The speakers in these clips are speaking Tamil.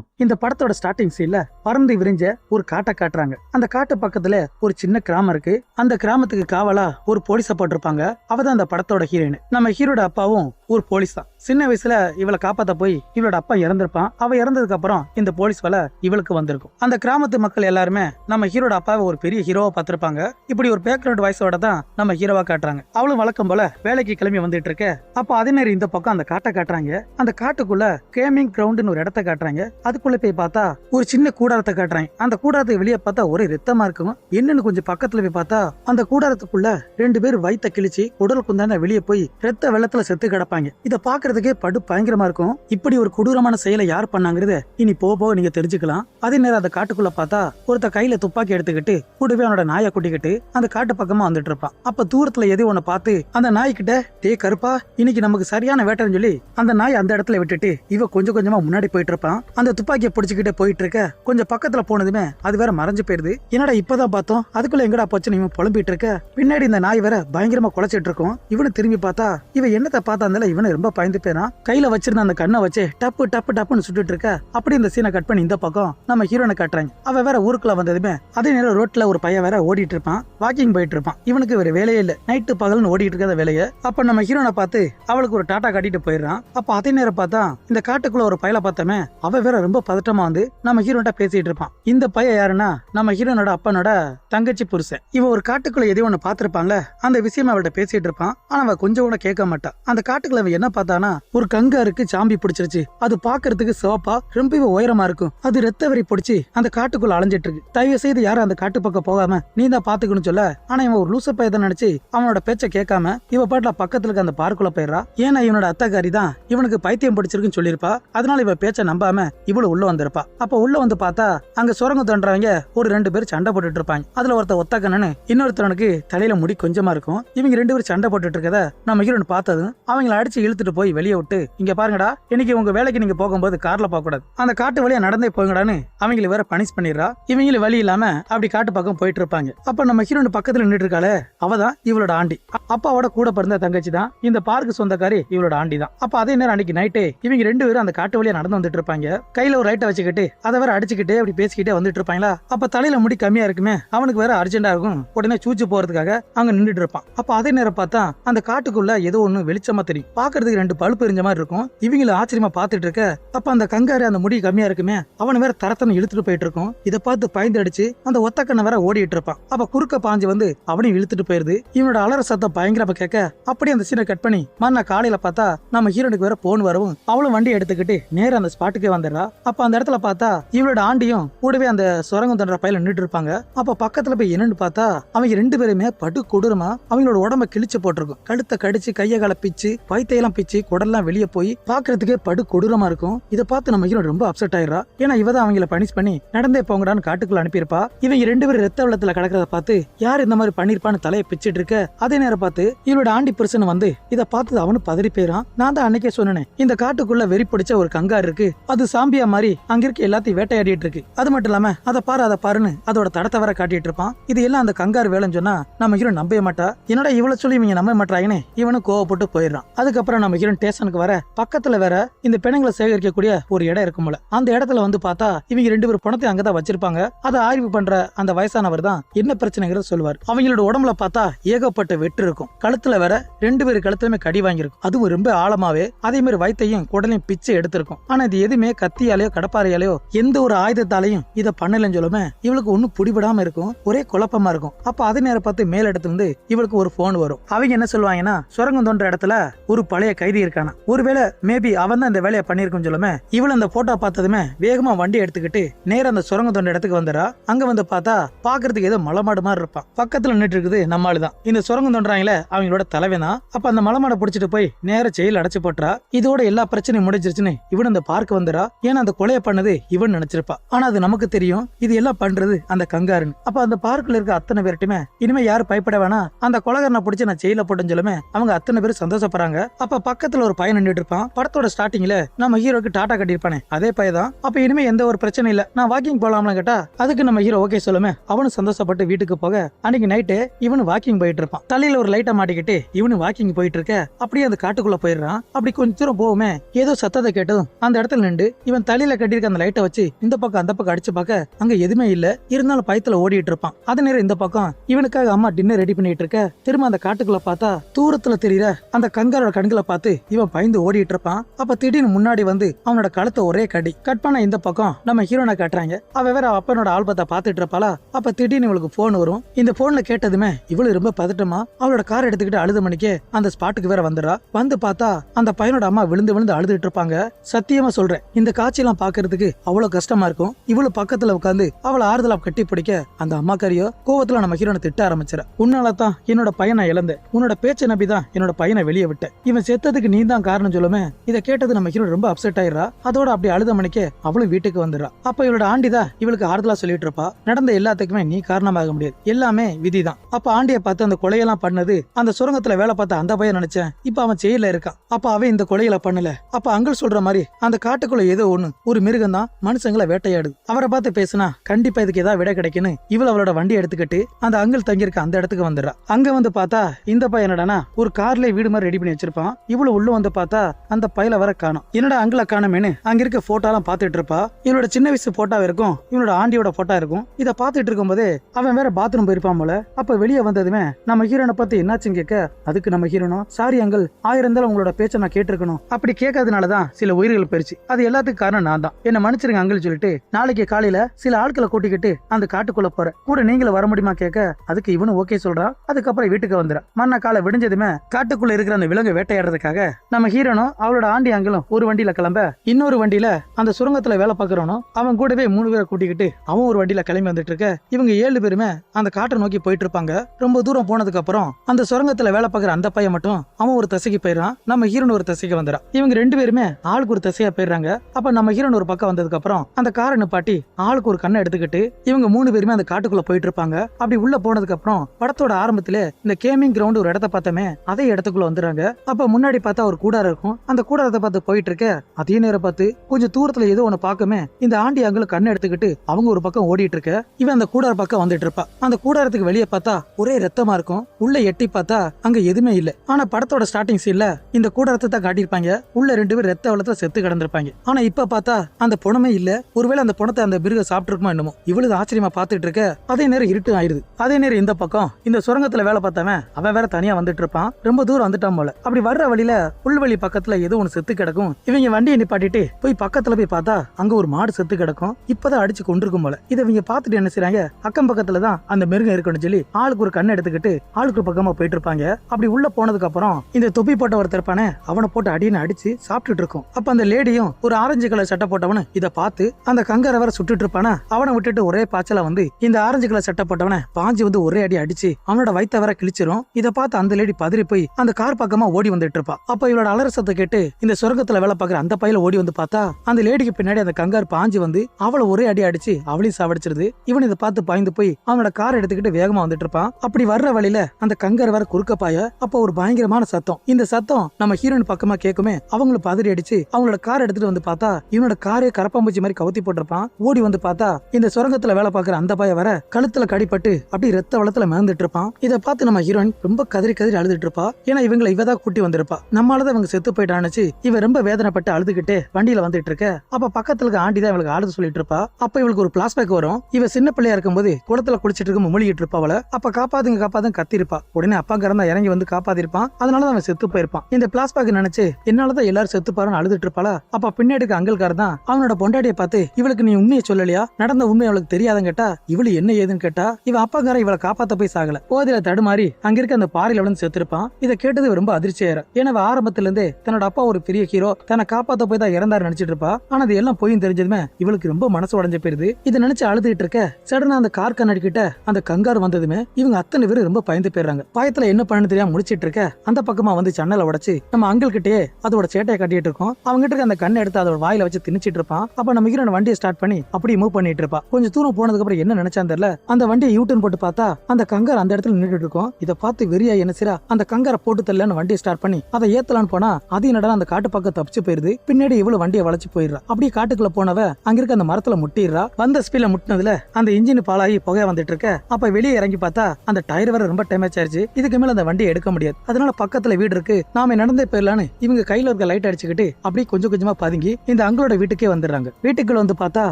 பார்க்கலாம் இந்த படத்தோட ஸ்டார்டிங் சீன்ல பறந்து விரிஞ்ச ஒரு காட்டை காட்டுறாங்க. அந்த காட்டு பக்கத்துல ஒரு சின்ன கிராமம் இருக்கு. அந்த கிராமத்துக்கு காவலா ஒரு போலீஸ போட்டிருப்பாங்க. அவதான் அந்த படத்தோட ஹீரோயின் நம்ம ஹீரோட அப்பாவும் ஒரு போலீஸ் தான். சின்ன வயசுல இவளை காப்பாத்த போய் இவளோட அப்பா இறந்திருப்பான். அவ இறந்ததுக்கு அப்புறம் இந்த போலீஸ் வேலை இவளுக்கு வந்திருக்கும். அந்த கிராமத்து மக்கள் எல்லாருமே நம்ம ஹீரோட அப்பாவை ஒரு பெரிய ஹீரோவா பார்த்திருப்பாங்க. இப்படி ஒரு பேக்ரவுண்ட் வாய்ஸோட தான் நம்ம ஹீரோவா காட்டுறாங்க. அவளும் வழக்கம் போல வேலைக்கு கிளம்பி வந்துட்டு இருக்க. அப்ப அதே நேரம் இந்த பக்கம் அந்த காட்டை காட்டுறாங்க. அந்த காட்டுக்குள்ள கேமிங் கிரவுண்டுன்னு ஒரு இடத்த காட்டுறாங்க. அதுக்குள்ள போய் பார்த்தா ஒரு சின்ன கூடாரத்தை காட்டுறாங்க. அந்த கூடாரத்துக்கு வெளியே பார்த்தா ஒரே ரத்தமா இருக்கும். என்னன்னு கொஞ்சம் பக்கத்துல போய் பார்த்தா அந்த கூடாரத்துக்குள்ள ரெண்டு பேர் வயிற்ற கிழிச்சு உடல் குந்தான வெளியே போய் ரத்த வெள்ளத்துல செத்து கிடப்பாங்க. இதை பாக்குறதுக்கே படு பயங்கரமா இருக்கும். இப்படி ஒரு கொடூரமான செயலை யார் பண்ணாங்கிறத இனி போக போக நீங்க தெரிஞ்சுக்கலாம். அதே நேரம் அந்த காட்டுக்குள்ள பார்த்தா ஒருத்த கையில துப்பாக்கி எடுத்துக்கிட்டு கூடவே அவனோட நாயை கூட்டிக்கிட்டு அந்த காட்டு பக்கமா வந்துட்டு இருப்பான். அப்ப தூரத்துல எது ஒண்ணு பார்த்து அந்த நாய்கிட்ட டே கருப்பா இன்னைக்கு நமக்கு சரியான வேட்டைன்னு சொல்லி அந்த நாய் அந்த இடத்துல விட்டுட்டு இவ கொஞ்சம் கொஞ்சமா முன்னாடி போயிட்டு இருப்பான். அந்த துப்பாக்கியை பிடிச்சிக்கிட்டே போயிட்டு இருக்க கொஞ்சம் பக்கத்துல போனதுமே அது வேற மறைஞ்சு போயிருது. என்னடா இப்பதான் பார்த்தோம் அதுக்குள்ள எங்கடா போச்சுன்னு இவன் புலம்பிட்டு இருக்க பின்னாடி இந்த நாய் வேற பயங்கரமா குலைச்சிட்டு இருக்கும். இவனு திரும்பி பார்த்தா இவன் என்னத்தை பார்த்தா இருந்தாலும் இவனை ரொம்ப பயந்து போயிறான் கையில வச்சிருந்த அந்த கண்ணை வச்சு டப்பு டப்பு டப்புன்னு சுட்டுட்டு இருக்க. அப்படி இந்த சீனை கட் பண்ணி இந்த பக்கம் நம்ம ஹீரோனை காட்டுறாங்க. அவ வேற ஊருக்குள்ள வந்ததுமே அதே நேரம் ரோட்ல ஒரு பையன் வேற ஓடிட்டு இருப்பான். வாக்கிங் போயிட்டு இருப்பான். இவனுக்கு வேற வேலையே இல்ல. நைட்டு பகல்னு ஓடிட்டு இருக்க வேலையை. அப்ப நம்ம ஹீரோனை பார்த்து அவளுக்கு ஒரு டாட்டா காட்டிட்டு போயிடுறான். அப்ப அதே நேரம் பார்த்தா இந்த காட்டுக்குள்ள ஒரு பயல பார்த்தமே அவ வேற ரொம்ப பதட்டமா வந்து நம்ம ஹீரோன்ட்ட பேசிட்டு இருப்பான். இந்த பையன் யாருன்னா நம்ம ஹீரோனோட அப்பனோட தங்கச்சி புருஷன். இவன் ஒரு காட்டுக்குள்ள எதையோ ஒண்ணு பாத்திருப்பான்ல அந்த விஷயமா அவள்கிட்ட பேசிட்டு இருப்பான். ஆனா அவ கொஞ்சம் கூட கேட்க மாட்டான். அந்த காட்டுக்குள்ள அவன் என்ன பார்த்தானா ஒரு கங்காருக்கு சாம்பி பிடிச்சிருச்சு. அது பாக்குறதுக்கு சிவப்பா ரொம்பவே உயரமா இருக்கும். அது ரத்த வரி பிடிச்சி அந்த காட்டுக்குள்ள அலைஞ்சிட்டு இருக்கு தயவு செய்து யாரும் அந்த காட்டு பக்கம் போகாம நீ தான் பாத்துக்கணும் சொல்ல. ஆனா இவன் ஒரு லூச பையதான் நினைச்சு அவனோட பேச்ச கேட்காம இவ பாட்டுல பக்கத்துல இருக்க அந்த பார்க்குள்ள போயிடுறா. ஏன்னா இவனோட அத்தகாரி தான் இவனுக்கு பைத்தியம் பிடிச்சிருக்குன்னு சொல்லியிருப்பா. அதனால இவ பேச்ச நம்பாம இவ்வளவு உள்ள வந்திருப்பா. அப்ப உள்ள வந்து பார்த்தா அங்க சுரங்கம் தோன்றவங்க ஒரு ரெண்டு பேர் சண்டை போட்டுட்டு இருப்பாங்க அதுல ஒருத்த ஒத்தக்கண்ணனு இன்னொருத்தவனுக்கு தலையில முடி கொஞ்சமா இருக்கும். இவங்க ரெண்டு பேரும் சண்டை போட்டுட்டு இருக்கத நம்ம ஹீரோன் பார்த்ததும் அவங்கள அடிச்சு இழுத்துட்டு போய் வெளியே விட்டு இங்க பாருங்கடா இன்னைக்கு உங்க வேலைக்கு நீங்க போகும்போது கார்ல போக கூடாது அந்த காட்டு வழியா நடந்தே போங்கடான்னு அவங்கள வேற பனிஷ் பண்ணிடுறா. இவங்களும் வழி இல்லாம அப்படி காட்டு பக்கம் போயிட்டு இருப்பாங்க. அப்ப நம்ம ஹீரோன் பக்கத்துல நின்றுட்டு இருக்காளே அவதான் இவளோட ஆண்டி. அப்பாவோட கூட பிறந்த தங்கச்சி தான் இந்த பார்க்கு சொந்தக்காரி இவளோட ஆண்டி தான். அப்ப அதே நேரம் அன்னைக்கு நைட்டே இவங்க ரெண்டு பேரும் அந்த காட்டு வழியா நடந்து வந்துட்டு இருப்பாங்க. கையில ஒரு ரைட்டை வச்சுக்கிட்டு அதை வேற அடிச்சுக்கிட்டே அப்படி பேசிக்கிட்டே வந்துட்டு இருப்பாங்களா? அப்ப தலையில முடி கம்மியா இருக்குமே அவனுக்கு வேற அர்ஜென்டா இருக்கும். உடனே சூச்சு போறதுக்காக அங்க நின்றுட்டு இருப்பான். அப்ப அதே நேரம் பார்த்தா அந்த காட்டுக்குள்ள ஏதோ ஒண்ணு வெளிச்சமா தெரியும். பாக்குறதுக்கு ரெண்டு பழுப்பு எரிஞ்ச மாதிரி இருக்கும். இவங்கள ஆச்சரியமா பாத்துட்டு இருக்க அப்ப அந்த கங்காரு அந்த முடி கம்மியா இருக்குமே அவன் வேற தரத்தனை இழுத்துட்டு போயிட்டு இருக்கும். இதை பார்த்து பயந்து அடிச்சு அந்த ஒத்தக்கண்ணை வேற ஓடிட்டு இருப்பான். அப்ப குறுக்க பாஞ்சு வந்து அவனையும் இழுத்துட்டு போயிருது. இவனோட அலற சத்தம் பயங்கரமா கேட்க அப்படியே அந்த சீனை கட் பண்ணி மறுநாள் காலையில பார்த்தா நம்ம ஹீரோனுக்கு வேற போன் வரவும் அவளும் வண்டி எடுத்துக்கிட்டு நேரா அந்த ஸ்பாட்டுக்கே வந்துடுறா. அப்ப அந்த இடத்துல பார்த்தா இவளோட ஆண்டியும் கூடவே அந்த சுரங்கம் தண்டற பையில நின்றுட்டு இருப்பாங்க. அப்ப பக்கத்துல போய் என்னன்னு பார்த்தா அவங்க ரெண்டு பேருமே படு கொடூரமா அவங்களோட உடம்ப கிழிச்சு போட்டிருக்கும். கழுத்தை கடிச்சு கையை காலை பிச்சு வயித்தையெல்லாம் பிச்சு குடல்லாம் வெளியே போய் பாக்குறதுக்கே படு கொடூரமா இருக்கும். இதை பார்த்து நம்ம ஹீரோ ரொம்ப அப்செட் ஆயிடுறா. ஏன்னா இவ தான் அவங்கள பனிஷ் பண்ணி நடந்தே போங்கடான்னு காட்டுக்குள்ள அனுப்பியிருப்பா. இவங்க ரெண்டு பேரும் ரத்த வெள்ளத்துல கிடக்கிறத பார்த்து யார் இந்த மாதிரி பண்ணிருப்பான்னு தலையை பிச்சுட்டு இருக்க? அதே நேரம் பார்த்து இவனோட ஆண்டி புருஷன் வந்து இதை பார்த்து அவனு பதறி போயிறான். நான் தான் அன்னைக்கே சொன்னேன் இந்த காட்டுக்குள்ள வெறி பிடிச்ச ஒரு கங்கார் இருக்கு. அது சாம்பியா மாதிரி அங்க இருக்க எல்லாத்தையும் வேட்டையாடிட்டு இருக்கு. அது மட்டும் இல்லாம அதை பாரு அதை பாருன்னு அதோட தடத்தை வர காட்டிட்டு இருப்பான். இது எல்லாம் அந்த கங்கார் வேலைன்னு சொன்னா நம்ம ஹீரோ நம்பவே மாட்டா. என்னடா இவ்வளவு சொல்லி இவங்க நம்ப மாட்டாங்கன்னு இவனும் கோவப்பட்டு போயிடுறான். அதுக்கப்புறம் நம்ம ஹீரோன் ஸ்டேஷனுக்கு வர பக்கத்துல வேற இந்த பிணங்களை சேகரிக்கக்கூடிய ஒரு இடம் இருக்கும்ல அந்த இடத்துல வந்து பார்த்தா இவங்க ரெண்டு பேரும் பணத்தை அங்கதான் வச்சிருப்பாங்க. அதை ஆய்வு பண்ற அந்த வயசானவர் தான் என்ன பிரச்சனைங்கிறத சொல்லுவார். அவங்களோட உடம்புல பார்த்தா ஏகப்பட்ட வெட்டு இருக்கும். கழுத்துல வேற ரெண்டு பேர் கழுத்துலயுமே கடி வாங்கியிருக்கும். அதுவும் ரொம்ப ஆழமாவே அதே மாதிரி வயித்தையும் குடலையும் பிச்சை எடுத்திருக்கும். ஆனா இது எதுவுமே கத்தியாலேயோ கடப்பாறையாலேயோ எந்த ஒரு ஆயுதத்தாலையும் இதை பண்ணலன்னு சொல்லுமே இவளுக்கு ஒன்னும் பிடிபடாம இருக்கும். ஒரே குழப்பமா இருக்கும். அப்ப அதே நேரம் பார்த்து மேல் இடத்துல இருந்து இவளுக்கு ஒரு போன் வரும். அவங்க என்ன சொல்லுவாங்கன்னா சுரங்கம் தோன்ற இடத்துல ஒரு பழைய கைதி இருக்கானா? ஒருவேளை மேபி அவன் தான் இந்த வேலையை பண்ணிருக்கும் சொல்லுமே. இவள அந்த போட்டோ பார்த்ததுமே வேகமா வண்டி எடுத்துக்கிட்டு நேரா அந்த சுரங்கம் தொண்ட இடத்துக்கு வந்துடா அங்க வந்து பார்த்தா பாக்குறதுக்கு ஏதோ மலமாடு மாதிரி இருப்பான். பக்கத்துல நின்று இருக்குது நம்ம தான். இந்த சுரங்கம் தோன்றாங்களே அவங்களோட தலைவன்? தான் அப்ப அந்த மலமாடை பிடிச்சிட்டு போய் நேர செயல் அடைச்சு போட்டுறா. இதோட எல்லா பிரச்சனையும் முடிஞ்சிருச்சுன்னு இவன் அந்த பார்க்க வந்துடா ஏன்னா அந்த கொலையை பண்ணது இவன் நினைச்சிருப்பா. ஆனா அது நமக்கு தெரியும். இது எல்லாம் பண்றது அந்த கங்காருன்னு. அப்ப அந்த பார்க்ல இருக்க அத்தனை பேர்ட்டுமே இனிமே யாரும் பயப்பட வேணாம். அந்த கொலகரனை பிடிச்சி நான் செயல போட்டேன்னு சொல்லுமே அவங்க அத்தனை பேரும் சந்தோஷப்படுறாங்க. அப்ப பக்கத்துல ஒரு பையன் நின்றுட்டு இருப்பான். படத்தோட ஸ்டார்டிங்ல நம்ம ஹீரோக்கு டாடா கட்டியிருப்பானே. அதே பையன் தான். அப்ப இனிமே எந்த ஒரு பிரச்சனை இல்ல. நான் வாக்கிங் போலாம்னு கேட்டா அதுக்கு நம்ம ஹீரோ ஓகே சொல்லுமே. அவனும் சந்தோஷப்பட்டு வீட்டுக்கு போக அன்னைக்கு நைட்டு இவனு வாக்கிங் போயிட்டு இருப்பான். தலையில ஒரு லைட்டை மாட்டிக்கிட்டு இவனு வாக்கிங் போயிட்டு இருக்க அப்படியே அந்த காட்டுக்குள்ள போயிடுறான். அப்படி கொஞ்ச தூரம் போவோமே ஏதோ சத்தத்தை கேட்டதும் அந்த இடத்துல நின்று இவன் தலையில கட்டியிருக்க அந்த லைட்டை வச்சு இந்த பக்கம் அந்த பக்கம் அடிச்சு பார்க்க அங்க எதுவுமே இல்ல. இருந்தாலும் பயத்துல ஓடிட்டு இருப்பான். அதே நேரம் இந்த பக்கம் இவனுக்காக அம்மா டின்னர் ரெடி பண்ணிட்டு இருக்க திரும்ப அந்த காட்டுக்குள்ள பார்த்தா தூரத்துல தெரியற அந்த கங்காரோட கண்களை பார்த்து இவன் பயந்து ஓடிட்டு இருப்பான். அப்ப திடீர்னு முன்னாடி வந்து அவனோட கழுத்தை ஒரே கடி. கட் பண்ண இந்த பக்கம் நம்ம ஹீரோனை காட்டுறாங்க. அவ வேற அப்பனோட ஆல்பத்தை பார்த்துட்டு இருப்பாளா? அப்ப திடீர்னு இவளுக்கு போன் வரும். இந்த போன்ல கேட்டதுமே இவளு ரொம்ப பதட்டமா அவளோட கார் எடுத்துக்கிட்டு அழுது மணிக்கே அந்த ஸ்பாட்டுக்கு வேற வந்துடுறா. வந்து பார்த்தா அந்த பையனோட அம்மா விழுந்து விழுந்து அழுதுட்டு இருப்பாங்க. சத்தியமா சொல்றேன் இந்த காட்சியெல்லாம் பாக்குறதுக்கு அவ்வளவு கஷ்டமா இருக்கும். இவளு பக்கத்துல உட்காந்து அவளை ஆறுதலா கட்டி பிடிக்க அந்த அம்மாக்காரியோ கோவத்துல நம்ம ஹீரோனை திட்ட ஆரம்பிச்சிட உன்னால தான் என்னோட பையனை இழந்தேன். உன்னோட பேச்சை நம்பி தான் என்னோட பையனை வெளியே விட்டேன். இவன் செத்ததுக்கு நீ தான் காரணம் சொல்லுமே. இதை கேட்டது நம்ம ஹீரோ ரொம்ப அப்செட் ஆயிடுறா. அதோட அப்படி அழுத மணிக்கே அவளும் வீட்டுக்கு வந்துடுறா. அப்ப இவளோட ஆண்டி தான் இவளுக்கு ஆறுதலா சொல்லிட்டு இருப்பா. நடந்த எல்லாத்துக்குமே நீ காரணமாக முடியாது. எல்லாமே விதிதான். அப்ப ஆண்டிய பார்த்து அந்த கொலையெல்லாம் பண்ணது அந்த சுரங்கத்துல வேலை பார்த்த அந்த பையன் நினைச்சேன். இப்ப அவன் செயல இருக்கான். அப்ப அவன் இந்த கொலைகளை பண்ணல. அப்ப அங்கிள் சொல்ற மாதிரி அந்த காட்டுக்குள்ள ஏதோ ஒண்ணு ஒரு மிருகம் தான் மனுஷங்களை வேட்டையாடுது. அவரை பார்த்து பேசினா கண்டிப்பா இதுக்கு ஏதாவது விடை கிடைக்குன்னு இவள் அவளோட வண்டி எடுத்துக்கிட்டு அந்த அங்கிள் தங்கியிருக்க அந்த இடத்துக்கு வந்துடுறா. அங்க வந்து பார்த்தா இந்த பையன் என்னடானா ஒரு கார்ல வீடு மாதிரி ரெடி பண்ணி வச்சிருப்பான். இவ்வளவு உள்ள வந்து பார்த்தா அந்த பையில வர காணும். என்னடா அங்கிள காணுமேனு அங்க இருக்க போட்டோலாம் பார்த்துட்டு இருப்பா இவனோட சின்ன வயசு போட்டோ இருக்கும் இவனோட ஆண்டியோட போட்டா இருக்கும். இதை இருக்கும் இருக்கும்போதே அவன் வேற பாத்ரூம் போயிருப்பான் போல. அப்ப வெளியே வந்ததுமே நம்ம ஹீரோனை பத்தி என்னாச்சுன்னு கேட்க அதுக்கு நம்ம ஹீரோனும் சாரி அங்கிள் ஆயிரம் இருந்தாலும் உங்களோட பேச்சை நான் கேட்டிருக்கணும். அப்படி கேட்கறதுனாலதான் சில உயிர்கள் போயிருச்சு. அது எல்லாத்துக்கும் காரணம் நான் தான். என்ன மன்னிச்சிருங்க அங்கிள் சொல்லிட்டு நாளைக்கு காலையில சில ஆட்களை கூட்டிக்கிட்டு அந்த காட்டுக்குள்ள போறேன். கூட நீங்களும் வர முடியுமா கேட்க அதுக்கு இவனும் ஓகே சொல்றான் அதுக்கப்புறம் வீட்டுக்கு வந்துடும் மண்ணா காலை விடிஞ்சதுமே காட்டுக்குள்ள இருக்கிற அந்த விலங்கு வேட்டையாடுறதுக்காக நம்ம ஹீரோனும் அவளோட ஆண்டி ஆங்கிலும் ஒரு வண்டியில கிளம்ப இன்னொரு வண்டியில அந்த சுரங்கத்துல வேலை பார்க்கறவனும் அவன் கூடவே மூணு பேரை கூட்டிக்கிட்டு அவன் ஒரு வண்டியில கிளம்பி வந்துட்டு இருக்க. இவங்க ஏழு பேருமே அந்த காட்டை நோக்கி போயிட்டு இருப்பாங்க. ரொம்ப தூரம் போனதுக்கு அப்புறம் அந்த சுரங்கத்துல வேலை பார்க்குற அந்த பையன் மட்டும் அவன் ஒரு தசைக்கு போயிடுறான். நம்ம ஹீரோன் ஒரு தசைக்கு வந்துடும் இவங்க ரெண்டு பேருமே ஆளுக்கு ஒரு தசையா போயிடுறாங்க. அப்ப நம்ம ஹீரோன் ஒரு பக்கம் வந்ததுக்கு அப்புறம் அந்த காரை நிப்பாட்டி ஆளுக்கு ஒரு கண்ணை எடுத்துக்கிட்டு இவங்க மூணு பேருமே அந்த காட்டுக்குள்ள போயிட்டு இருப்பாங்க. அப்படி உள்ள போனதுக்கு அப்புறம் படத்தோட ஆரம்பத்துல இந்த கேமிங் கிரவுண்ட் ஒரு இடத்த பார்த்தமே அதே இடத்துக்குள்ள வந்துடுறாங்க. அப்ப முன்னாடி பார்த்தா ஒரு கூடாரம் இருக்கும். அந்த கூடாரத்தை பார்த்து போயிட்டு இருக்க அதே நேரம் பார்த்து கொஞ்சம் தூரத்துல ஏதோ ஒண்ணு பார்க்கமே. இந்த ஆண்டி அங்கு கண்ணை எடுத்துக்கிட்டு அவங்க ஒரு பக்கம் ஓடிட்டு இருக்க இவன் அந்த கூடார பக்கம் வந்துட்டு இருப்பா அந்த கூடாரத்துக்கு வெளியே பார்த்தா ஒரே ரத்தமா இருக்கும். உள்ள எட்டி பார்த்தா அங்க எதுவுமே இல்ல. ஆனா படத்தோட ஸ்டார்டிங் சீன்ல இந்த கூடாரத்தை தான் காட்டியிருப்பாங்க. உள்ள ரெண்டு பேர் ரத்த வளத்துல செத்து கிடந்திருப்பாங்க. ஆனா இப்ப பார்த்தா அந்த பொணமே இல்ல. ஒருவேளை அந்த பணத்தை அந்த மிருக சாப்பிட்டுருக்குமோ என்னமோ. இவ்வளவு ஆச்சரியமா பார்த்துட்டு இருக்க. அதே நேரம் இருட்டு ஆயிடுது. அதே நேரம் இந்த பக்கம் இந்த சுரங்கத்துல வேலை பார்த்தவன் அவன் வேற தனியா வந்துட்டு இருப்பான் ரொம்ப தூரம் வந்துட்டான் போல. அப்படி வர்ற வழியில புல்வெளி பக்கத்துல ஏதோ ஒண்ணு செத்து கிடக்கும். இவங்க வண்டியை நிப்பாட்டிட்டு போய் பக்கத்துல போய் பார்த்தா அங்க ஒரு மாடு செத்து கிடக்கும். இப்பதான் அடிச்சு கொண்டிருக்கும் போல. இதை இவங்க பார்த்துட்டு என்ன செய்றாங்க? அக்கம் பக்கத்துல தான் அந்த மிருகம் இருக்குன்னு சொல்லி ஆளுக்கு ஒரு கண்ணை எடுத்துக்கிட்டு ஆளுக்கு பக்கமா போயிட்டு இருப்பாங்க. அப்படி உள்ள போனதுக்கு அப்புறம் இந்த தொப்பி போட்ட ஒருத்தர் பானே அவனை போட்டு அடின்னு அடிச்சு சாப்பிட்டுட்டு இருக்கும். அப்ப அந்த லேடியும் ஒரு ஆரஞ்சு கலர் சட்டை போட்டவனு இதை பார்த்து அந்த கங்கரை வேற சுட்டுட்டு இருப்பானா? அவனை விட்டுட்டு ஒரே பாய்ச்சலா வந்து இந்த ஆரஞ்சு கலர் சட்டை போட்டவனை பாஞ்சு வந்து ஒரே அடி அடிச்சு அவனோட வயித்த வேற கிழிச்சிரும். இதை பார்த்து அந்த லேடி பதறி போய் அந்த கார் பக்கமா ஓடி ஓடி வந்துட்டு இருப்பா அப்ப இவளோட அலற சத்தம் கேட்டு இந்த சொர்க்கத்துல வேலை பாக்குற அந்த பையில ஓடி வந்து பார்த்தா அந்த லேடிக்கு பின்னாடி அந்த கங்கார் பாஞ்சு வந்து அவளை ஒரே அடி அடிச்சு அவளையும் சாவடிச்சிருது. இவன் இதை பார்த்து பாய்ந்து போய் அவனோட கார் எடுத்துக்கிட்டு வேகமா வந்துட்டு இருப்பான் அப்படி வர்ற வழியில அந்த கங்கர் வர குறுக்க பாய. அப்ப ஒரு பயங்கரமான சத்தம். இந்த சத்தம் நம்ம ஹீரோயின் பக்கமா கேக்குமே அவங்களும் பதறி அடிச்சு அவங்களோட கார் எடுத்துட்டு வந்து பார்த்தா இவனோட காரே கரப்பாம்பூச்சி மாதிரி கவுத்தி போட்டிருப்பான். ஓடி வந்து பார்த்தா இந்த சுரங்கத்துல வேலை பாக்குற அந்த பைய வர கழுத்துல கடிப்பட்டு அப்படி ரத்த வளத்துல மிதந்துட்டு இருப்பான் இதை பார்த்து நம்ம ஹீரோயின் ரொம்ப கதறி கதறி அழுதுட்டு இருப்பா ஏன்னா இவங்களை இவதான் கூட்டி கூட்டி வந்திருப்பா. நம்மளால இவங்க செத்து போயிட்டானுச்சு இவ ரொம்ப வேதனைப்பட்டு அழுதுகிட்டே வண்டியில வந்துட்டு இருக்க. அப்ப பக்கத்துல இருக்க ஆண்டி தான் இவளுக்கு ஆறுதல் சொல்லிட்டு இருப்பா. அப்ப இவளுக்கு ஒரு பிளாஸ்பேக் வரும். இவ சின்ன பிள்ளையா இருக்கும்போது குளத்துல குளிச்சிட்டு இருக்கும் முழுகிட்டு இருப்பா அவள. அப்ப காப்பாதுங்க காப்பாதுங்க கத்திருப்பா உடனே அப்பா கறந்தா இறங்கி வந்து காப்பாத்திருப்பான். அதனால அவன் செத்து போயிருப்பான். இந்த பிளாஸ்பேக் நினைச்சு என்னாலதான் எல்லாரும் செத்து பாருன்னு அழுதுட்டு இருப்பாளா? அப்ப பின்னாடி இருக்க தான் அவனோட பொண்டாட்டியை பார்த்து இவளுக்கு நீ உண்மையை சொல்லலையா? நடந்த உண்மை அவளுக்கு தெரியாதுன்னு கேட்டா இவளு என்ன ஏதுன்னு கேட்டா இவ அப்பாக்கார இவளை காப்பாத்த போய் சாகல. போதில தடுமாறி அங்க இருக்க அந்த பாறையில விழுந்து செத்துருப்பான். இதை கேட்டது ரொம்ப அதிர்ச்சியா ஏன்னா இவ ஆரம்பத்துல இருந்தே தன்னோட அப்பா ஒரு பெரிய ஹீரோ தன்னை காப்பாத்த போய் தான் இறந்தாரு நினைச்சிட்டு இருப்பா. ஆனா அது எல்லாம் பொய்யும் தெரிஞ்சதுமே இவளுக்கு ரொம்ப மனசு உடஞ்ச போயிருது. இதை நினைச்சு அழுதுகிட்டு இருக்க சடனா அந்த கார் கண்ணாடி கிட்ட அந்த கங்கார் வந்ததுமே இவங்க அத்தனை பேரும் ரொம்ப பயந்து போயிடுறாங்க. பயத்துல என்ன பண்ணு தெரியாம முடிச்சிட்டு இருக்க அந்த பக்கமா வந்து சன்னலை உடைச்சு நம்ம அங்கிள் கிட்டே அதோட சேட்டையை கட்டிட்டு இருக்கோம். அவங்க கிட்ட இருக்க அந்த கண்ணை எடுத்து அதோட வாயில வச்சு திணிச்சிட்டு இருப்பான். அப்ப நம்ம ஹீரோன வண்டியை ஸ்டார்ட் பண்ணி அப்படியே மூவ் பண்ணிட்டு இருப்பா. கொஞ்சம் தூரம் போனதுக்கு அப்புறம் என்ன நினைச்சான்னு தெரியல. அந்த வண்டியை யூட்டன் போட்டு பார்த்தா அந்த கங்கார் அந்த இடத்துல நின்றுட்டு இருக்கும். இதை பார்த்து வெறியா என்ன செய்றா அந்த கங்காரை போட்டு தரலன்னு வண்டியை ஸ்டார்ட் ஸ்டார்ட் பண்ணி அதை ஏத்தலான்னு போனா அது என்னடா அந்த காட்டு பக்கம் தப்பிச்சு போயிருது? பின்னாடி இவ்வளவு வண்டியை வளைச்சு போயிடுறா. அப்படியே காட்டுக்குள்ள போனவ அங்க இருக்க அந்த மரத்துல முட்டிடுறா. வந்த ஸ்பீல முட்டினதுல அந்த இன்ஜின் பாலாகி புகை வந்துட்டு இருக்க. அப்ப வெளியே இறங்கி பார்த்தா அந்த டயர் வேற ரொம்ப டேமேஜ் ஆயிருச்சு. இதுக்கு மேல அந்த வண்டியை எடுக்க முடியாது. அதனால பக்கத்துல வீடு இருக்கு. நாம நடந்தே போயிடலான்னு இவங்க கையில இருக்க லைட் அடிச்சுக்கிட்டு அப்படியே கொஞ்சம் கொஞ்சமா பதுங்கி இந்த அங்களோட வீட்டுக்கே வந்துடுறாங்க. வீட்டுக்குள்ள வந்து பார்த்தா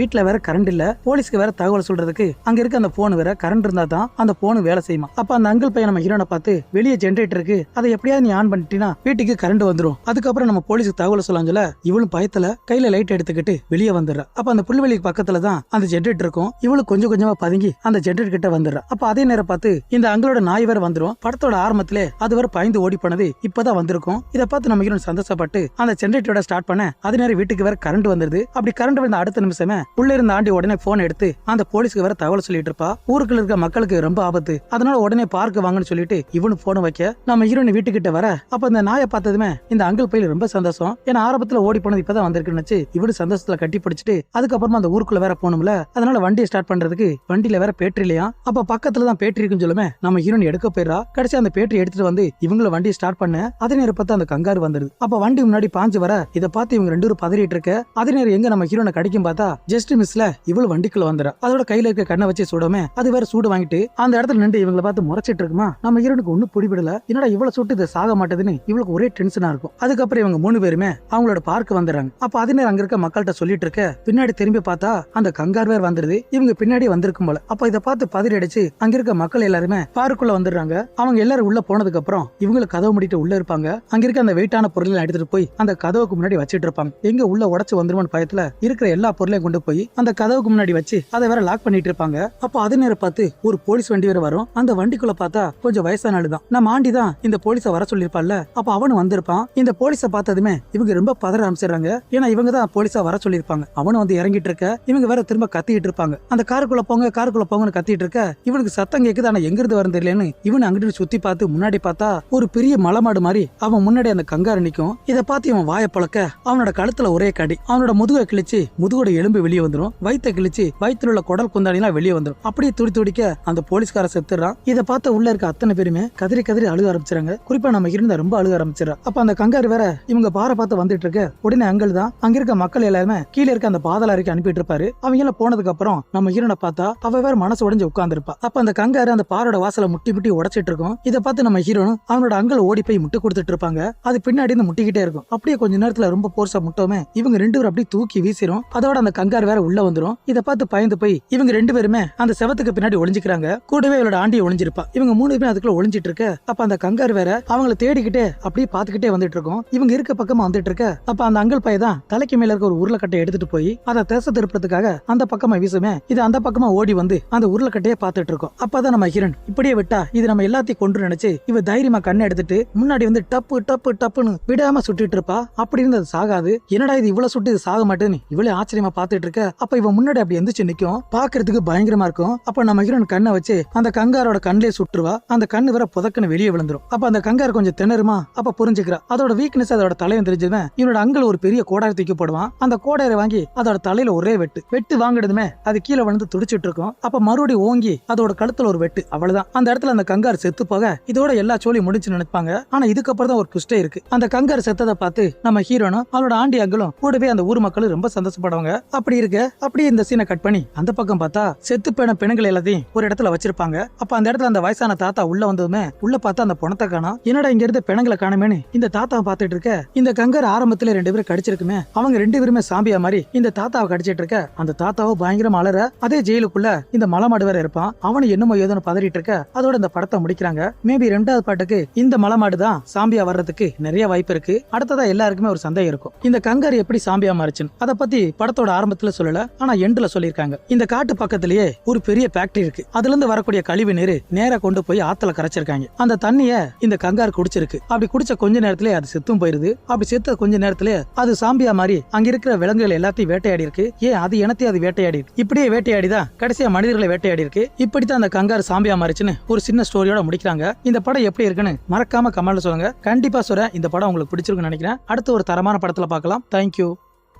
வீட்டுல வேற கரண்ட் இல்ல. போலீஸ்க்கு வேற தகவல் சொல்றதுக்கு அங்க இருக்க அந்த போன் வேற கரண்ட் இருந்தா தான் அந்த போன் வேலை செய்யுமா? அப்ப அந்த அங்கிள் பையன் நம்ம ஹீரோனை பார்த்து வெளியே ஜென்ரேட்டருக்கு அதை எப்படியாவது நீ ஆன் பண்ணிட்டீங்கன்னா வீட்டுக்கு கரண்ட் வந்துடும் அதுக்கப்புறம் நம்ம போலீஸுக்கு தகவல் சொல்லலாம் சொல்ல இவளும் பயத்துல கையில லைட் எடுத்துக்கிட்டு வெளியே வந்துடுறா. அப்ப அந்த புல்வெளிக்கு பக்கத்துல தான் அந்த ஜென்ரேட்டர் இருக்கும். இவளும் கொஞ்சம் கொஞ்சமா பதுங்கி அந்த ஜென்ரேட்டர் கிட்ட வந்துடுறா. அப்ப அதே நேரம் பார்த்து இந்த அங்களோட நாய் வேற வந்துரும். படத்தோட ஆரம்பத்திலே அது வரை பயந்து ஓடி போனது இப்பதான் வந்திருக்கும். இதை பார்த்து நம்ம ஹீரோன் சந்தோஷப்பட்டு அந்த ஜென்ரேட்டரோட ஸ்டார்ட் பண்ண அதே நேரம் வீட்டுக்கு வேற கரண்ட் வந்துருது. அப்படி கரண்ட் வந்த அடுத்த நிமிஷமே உள்ள இருந்த ஆண்டி உடனே போன் எடுத்து அந்த போலீஸ்க்கு வேற தகவல் சொல்லிட்டு இருப்பா. ஊருக்குள்ள இருக்க மக்களுக்கு ரொம்ப ஆபத்து. அதனால உடனே பார்க்க வாங்கன்னு சொல்லிட்டு இவனு போன வைக்க நம்ம ஹீரோயின் வீட்டுக்கிட்ட வர அப்ப இந்த நாயை பார்த்ததுமே இந்த அங்கிள் பையில ரொம்ப சந்தோஷம். ஏன்னா ஆரம்பத்துல ஓடி போனது இப்பதான் வந்திருக்குன்னு நினைச்சு சந்தோஷத்துல கட்டி பிடிச்சிட்டு அதுக்கப்புறமா அந்த ஊருக்குள்ள வேற போகணும்ல. அதனால வண்டியை ஸ்டார்ட் பண்றதுக்கு வண்டியில வேற பேட்டரி இல்லையா? அப்ப பக்கத்துல தான் பேட்டரி இருக்குன்னு சொல்லுமே நம்ம ஹீரோன் எடுக்க போயிடறா. கடைசி அந்த பேட்டரி எடுத்துட்டு வந்து இவங்கள வண்டியை ஸ்டார்ட் பண்ண. அதே நேரம் பார்த்து அந்த கங்காரு வந்துருது. அப்ப வண்டி முன்னாடி பாஞ்சு வர இதை பார்த்து இவங்க ரெண்டு பேரும் பதறிட்டு இருக்க அதே நேரம் எங்க நம்ம ஹீரோனை கடிக்கும் பார்த்தா ஜஸ்ட் மிஸ்ல இவ்வளவு வண்டிக்குள்ள வந்துடும் அதோட கையில இருக்க கண்ணை வச்சு சுடமே அது வேற சூடு வாங்கிட்டு அந்த இடத்துல நின்று இவங்கள பார்த்து முறைச்சிட்டு இருக்குமா? நம்ம ஹீரோனுக்கு ஒன்னும் பிடிபடல என்னடா இவ்வளவு சுட்டு இது சாக மாட்டேதுன்னு இவளுக்கு ஒரே டென்ஷனா இருக்கும். அதுக்கப்புறம் இவங்க மூணு பேருமே அவங்களோட பார்க்க வந்துடுறாங்க. அப்ப அதே நேரம் அங்க இருக்க மக்கள்கிட்ட சொல்லிட்டு இருக்க பின்னாடி திரும்பி பார்த்தா அந்த கங்கார் வேர் வந்துருது. இவங்க பின்னாடி வந்திருக்கும் போல. அப்ப இதை பார்த்து பதறி அடிச்சு அங்க இருக்க மக்கள் எல்லாருமே பார்க்குள்ள வந்துடுறாங்க. அவங்க எல்லாரும் உள்ள போனதுக்கு அப்புறம் இவங்களுக்கு கதவு முடிட்டு உள்ள இருப்பாங்க. அங்க இருக்க அந்த வெயிட்டான பொருளை எடுத்துட்டு போய் அந்த கதவுக்கு முன்னாடி வச்சிட்டு இருப்பாங்க. எங்க உள்ள உடச்சு வந்துருமோன்னு பயத்துல இருக்கிற எல்லா பொருளையும் கொண்டு போய் அந்த கதவுக்கு முன்னாடி வச்சு அதை வேற லாக் பண்ணிட்டு இருப்பாங்க. அப்போ அதே நேரம் பார்த்து ஒரு போலீஸ் வண்டி வேற வரும். அந்த வண்டிக்குள்ள பார்த்தா கொஞ்சம் வயசான ஆளு தான். நம்ம ஆண்டி தான் இந்த போலீஸை வர இருப்பான்ல அப்ப அவனும் வந்திருப்பான். இந்த போலீஸை பார்த்ததுமே இவங்க ரொம்ப பதற ஆரம்பிச்சிடுறாங்க. ஏன்னா இவங்க தான் போலீஸா வர சொல்லியிருப்பாங்க. அவனும் வந்து இறங்கிட்டு இருக்க இவங்க வேற திரும்ப கத்திட்டு இருப்பாங்க. அந்த காருக்குள்ள போங்க காருக்குள்ள போங்கன்னு கத்திட்டு இருக்க இவனுக்கு சத்தம் கேக்குது. ஆனா எங்க இருந்து வரும் தெரியலன்னு இவன் அங்கிட்டு சுத்தி பார்த்து முன்னாடி பார்த்தா ஒரு பெரிய மலமாடு மாதிரி அவன் முன்னாடி அந்த கங்காரு நிற்கும் இதை பார்த்து இவன் வாயை பழக்க அவனோட கழுத்துல ஒரே கடி. அவனோட முதுகை கிழிச்சு முதுகோட எலும்பு வெளியே வந்துடும் வயித்தை கிழிச்சு வயிற்றுல உள்ள குடல் குந்தாடிலாம் வெளியே வந்துடும் அப்படியே துடி துடிக்க அந்த போலீஸ்கார செத்துறான். இதை பார்த்து உள்ள இருக்க அத்தனை பேருமே கதிரி கதிரி அழுக ஆரம்பிச்சிறாங்க குறிப்பா நம்ம இருந்தா ரொம்ப அழுக ஆரம்பிச்சிடறா. அப்ப அந்த கங்காரு வேற இவங்க பாறை பார்த்து வந்துட்டு இருக்க உடனே அங்கிள் தான் அங்க இருக்க மக்கள் எல்லாருமே கீழே இருக்க அந்த பாதாள அறைக்கு அனுப்பிட்டு இருப்பாரு அவங்க எல்லாம் போனதுக்கு அப்புறம் நம்ம ஹீரோனை பார்த்தா அவ வேற மனசு உடஞ்சு உட்கார்ந்துருப்பா. அப்ப அந்த கங்காரு அந்த பாரோட வாசலை முட்டி முட்டி உடைச்சிட்டு இருக்கும். இதை பார்த்து நம்ம ஹீரோனும் அவனோட அங்கிள் ஓடி போய் முட்டு கொடுத்துட்டு இருப்பாங்க. அது பின்னாடி இருந்து முட்டிக்கிட்டே இருக்கும். அப்படியே கொஞ்ச நேரத்துல ரொம்ப போர்ஸா முட்டோமே இவங்க ரெண்டு பேரும் அப்படியே தூக்கி வீசிரும். அதோட அந்த கங்காரு வேற உள்ள வந்துரும். இதை பார்த்து பயந்து போய் இவங்க ரெண்டு பேருமே அந்த செவத்துக்கு பின்னாடி ஒளிஞ்சுக்கிறாங்க. கூடவே இவளோட ஆண்டியை ஒளிஞ்சிருப்பா. இவங்க மூணு பேரும் அதுக்குள்ள ஒளிஞ்சிட்டு இருக்க. அப்ப அந்த கங்காரு வேற அவங்களை தேடி தேடிக்கிட்டே அப்படியே பாத்துக்கிட்டே வந்துட்டு இருக்கோம். இவங்க இருக்க பக்கமா வந்துட்டு இருக்க அப்ப அந்த அங்கல் பையன் தான் தலைக்கு மேல இருக்க ஒரு உருளைக்கட்டையை எடுத்துட்டு போய் அதை தேச திருப்பறதுக்காக அந்த பக்கமா வீசுமே இது அந்த பக்கமா ஓடி வந்து அந்த உருளைக்கட்டையை பாத்துட்டு இருக்கோம். அப்பதான் நம்ம ஹிரண் இப்படியே விட்டா இது நம்ம எல்லாத்தையும் கொண்டு நினைச்சு இவ தைரியமா கண்ணை எடுத்துட்டு முன்னாடி வந்து டப்பு டப்பு டப்புன்னு விடாம சுட்டிட்டு இருப்பா. அப்படி இருந்து அது சாகாது. என்னடா இது இவ்வளவு சுட்டு இது சாக மாட்டேன்னு இவ்வளவு ஆச்சரியமா பார்த்துட்டு இருக்க. அப்ப இவ முன்னாடி அப்படி எந்திரிச்சு நிக்கும். பாக்குறதுக்கு பயங்கரமா இருக்கும். அப்ப நம்ம ஹீரோன் கண்ணை வச்சு அந்த கங்காரோட கண்ணிலே சுட்டுருவா அந்த கண்ணு வர புதக்குன்னு வெளியே விழுந்துரும். அப்ப அந்த கங்கார் கொஞ்சம் திணறுமா அப்ப புரிஞ்சுக்கிறா. அதோட வீக்னஸ் அதோட தலையும் தெரிஞ்சதுமே இவனோட அங்கல் ஒரு பெரிய கோடாரி தூக்கி போடுவான். அந்த கோடாரை வாங்கி அதோட தலையில ஒரே வெட்டு. வெட்டு வாங்கினதுமே அது கீழே விழுந்து துடிச்சிட்டு இருக்கும். அப்ப மறுபடியும் ஓங்கி அதோட கழுத்துல ஒரு வெட்டு. அவ்வளவுதான். அந்த இடத்துல அந்த கங்கார் செத்து போக இதோட எல்லா சோழியும் முடிச்சு நினைப்பாங்க. ஆனா இதுக்கப்புறம் தான் ஒரு ட்விஸ்டே இருக்கு. அந்த கங்கார் செத்ததை பார்த்து நம்ம ஹீரோனும் அவளோட ஆண்டி அங்கிளும் கூடவே அந்த ஊர் மக்களும் ரொம்ப சந்தோஷப்படுவாங்க. அப்படி இருக்க அப்படியே இந்த சீனை கட் பண்ணி அந்த பக்கம் பார்த்தா செத்து போன பிணங்கள் எல்லாத்தையும் ஒரு இடத்துல வச்சிருப்பாங்க. அப்ப அந்த இடத்துல அந்த வயசான தாத்தா உள்ள வந்ததுமே உள்ள பார்த்தா அந்த பணத்தை காணும். என்னடா இங்க இருந்து பிணங்களை காணுமேனு இந்த தாத்தாவை பார்த்துட்டு இருக்க இந்த கங்கர் ஆரம்பத்துல ரெண்டு பேரும் கடிச்சிருக்குமே அவங்க ரெண்டு பேருமே சாம்பியா மாதிரி இந்த தாத்தாவை கடிச்சிட்டு இருக்க அந்த தாத்தாவை பயங்கரமா அலற அதே ஜெயிலுக்குள்ள இந்த மலமாடு வேற இருப்பான் அவனு என்னமோ ஏதோ பதறிட்டு இருக்க அதோட இந்த படத்தை முடிக்கிறாங்க. மேபி ரெண்டாவது பாட்டுக்கு இந்த மலமாடு தான் சாம்பியா வர்றதுக்கு நிறைய வாய்ப்பு இருக்கு. அடுத்ததா எல்லாருக்குமே ஒரு சந்தேகம் இருக்கும். இந்த கங்கர் எப்படி சாம்பியா மாறிச்சுன்னு அதை பத்தி படத்தோட ஆரம்பத்துல சொல்லல ஆனா எண்டுல சொல்லியிருக்காங்க. இந்த காட்டு பக்கத்திலேயே ஒரு பெரிய ஃபேக்டரி இருக்கு. அதுல இருந்து வரக்கூடிய கழிவு நீர் நேரா கொண்டு போய் ஆத்துல கரைச்சிருக்காங்க. அந்த தண்ணிய இந்த கங்கார் குடிச்சிருக்கு அப்படி குடிச்ச கொஞ்ச நேரத்திலே அது செத்தும் போயிருது. அப்படி செத்த கொஞ்ச நேரத்திலே அது சாம்பியா மாதிரி அங்க இருக்கிற விலங்குகள் எல்லாத்தையும் வேட்டையாடி இருக்கு ஏன் அது இனத்தையும் அது வேட்டையாடி இப்படியே வேட்டையாடிதான் கடைசியா மனிதர்களை வேட்டையாடி இருக்கு இப்படித்தான் அந்த கங்காரு சாம்பியா மாறிச்சுன்னு ஒரு சின்ன ஸ்டோரியோட முடிக்கிறாங்க. இந்த படம் எப்படி இருக்குன்னு மறக்காம கமெண்ட்ல சொல்லுங்க. கண்டிப்பா சொல்றேன். இந்த படம் உங்களுக்கு பிடிச்சிருக்குன்னு நினைக்கிறேன். அடுத்து ஒரு தரமான படத்துல பார்க்கலாம். தேங்க்யூ